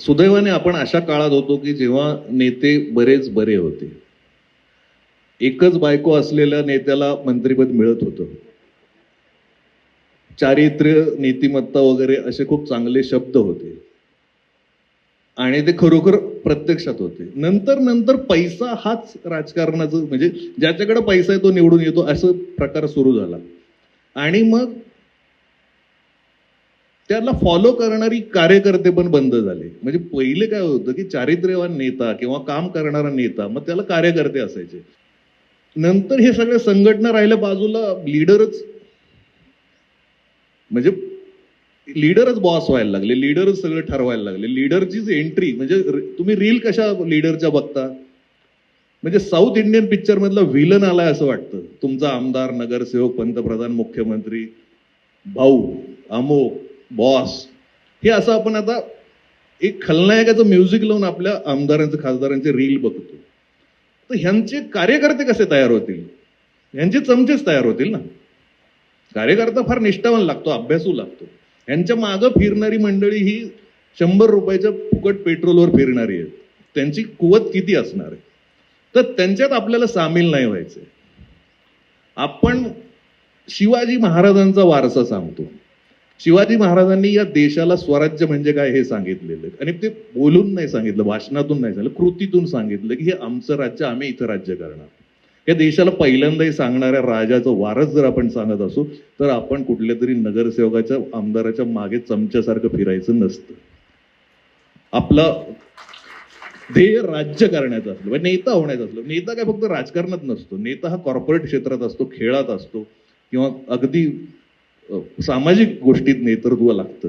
सुदैवाने आपण अशा काळात होतो की जेव्हा नेते बरेच बरे होते. एकच बायको असलेल्या नेत्याला मंत्रीपद मिळत होतं. चारित्र्य नीतिमत्ता वगैरे असे खूप चांगले शब्द होते. आणि ते खरोखर प्रत्यक्षात होते. नंतर नंतर पैसा हाच राजकारणाचं म्हणजे ज्याच्याकडे पैसा आहे तो निवडून येतो असं प्रकार सुरू झाला. आणि मग त्याला फॉलो करणारी कार्यकर्ते पण बंद झाले. म्हणजे पहिले काय होतं की चारित्र्यवान नेता किंवा काम करणारा नेता मग त्याला कार्यकर्ते असायचे. नंतर हे सगळे संघटना राहिल्या बाजूला लीडरच म्हणजे लीडरच बॉस व्हायला लागले लीडरच सगळं ठरवायला लागले. लीडरचीच एंट्री म्हणजे तुम्ही रील कशा लीडरच्या बघता? म्हणजे साऊथ इंडियन पिक्चर मधला व्हिलन आलाय असं वाटतं. तुमचा आमदार नगरसेवक पंतप्रधान मुख्यमंत्री भाऊ अमोक बॉस. हे असं आपण आता एक खलनायकाचं म्युझिक लावून आपल्या आमदारांचं खासदारांचे रील बघतो. तर ह्यांचे कार्यकर्ते कसे तयार होतील? ह्यांचे चमचेच तयार होतील ना? कार्यकर्ता फार निष्ठावान लागतो अभ्यासू लागतो. ह्यांच्या मागं फिरणारी मंडळी ही शंभर रुपयाच्या फुकट पेट्रोलवर फिरणारी आहेत. त्यांची कुवत किती असणार आहे? तर त्यांच्यात आपल्याला सामील नाही व्हायचं आपण शिवाजी महाराजांचा वारसा सांगतो. शिवाजी महाराजांनी या देशाला स्वराज्य म्हणजे काय हे सांगितलेलं. आणि ते बोलून नाही सांगितलं भाषणातून नाही सांगितलं कृतीतून सांगितलं की हे आमचं राज्य आम्ही इथं राज्य करणार. या देशाला पहिल्यांदाही सांगणाऱ्या राजाचं वारस जर आपण सांगत असू तर आपण कुठल्या तरी नगरसेवकाच्या आमदाराच्या मागे चमच्यासारखं फिरायचं नसतं. आपला ध्येय राज्य करण्याचं असलं म्हणजे नेता होण्याचं असलं. नेता काय फक्त राजकारणात नसतो. नेता हा कॉर्पोरेट क्षेत्रात असतो खेळात असतो किंवा अगदी सामाजिक गोष्टीत नेतृत्व लागतं.